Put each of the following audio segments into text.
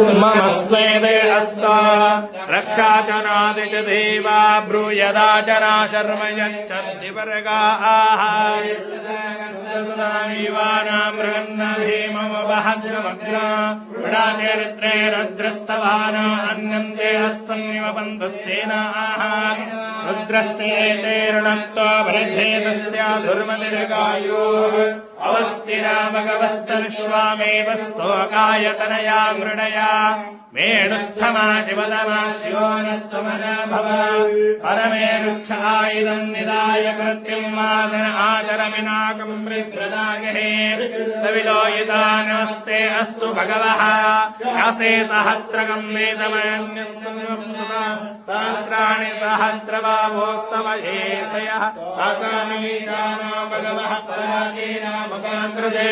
मम स्वेदे हस्ता रक्षा च नादि च देवा ब्रूयदा च ना शर्म यच्छद्दिवर्गाः भीममवहग्नमग्ना वृणाचरित्रे रुद्रस्तवान రుడాచరిత్రైరగ్రస్తవాన అన్యందే అస్వన్నివ బంధుసేనాః రుద్రస్యేతే రుణక్తో పరిధేతస్యాధుర్మతిర్గాయో అవస్థిరామగవస్తర్ష్వామేవ స్తోకాయతనయా మృణయా మేణుస్థమా శివదమా శివోనస్తమనా భవ పరమేరుక్షాయుధం నిదాయ కృత్యం మాదన ఆచరమినాకం ప్రదాగహే కవిలోయుతానా नमस्ते अस्तु भगवः यासे सहस्रकम् वेदमयन्यस्तहस्राणि सहस्रबाहोस्तव एतयः आसामीशानो भगवः पराचीनामुखाकृते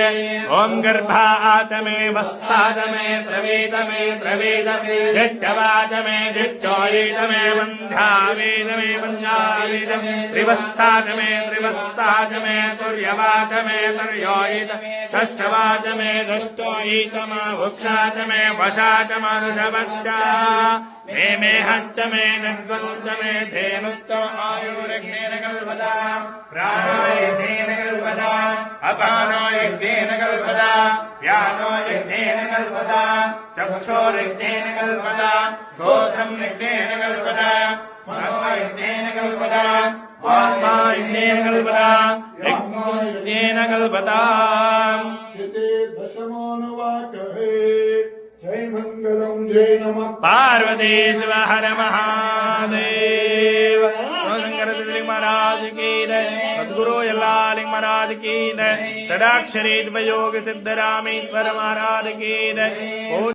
ॐ गर्भा आच मे वस्साच मे द्रवीत मे द्रवीत मे दित्यवाच मे दित्योयीत मे वन्ध्यावेद मे वन्ध्यावेद मे त्रिवस्ताच मे त्रिवस्ताच मे तुर्यवाच मे तुर्योयित षष्ठवाच मे दुष्टोयीत मा वृक्षाच मे वशाच मरुषवच्च मे मे मङ्गलम् जय नमः पार्वतीश्वर हर महादेव शंकर सिद्धलिंग महाराज की जय सदगुरु यल्लालिंग महाराज की जय षडाक्षरी योग सिद्धरामेश्वर महाराज की जय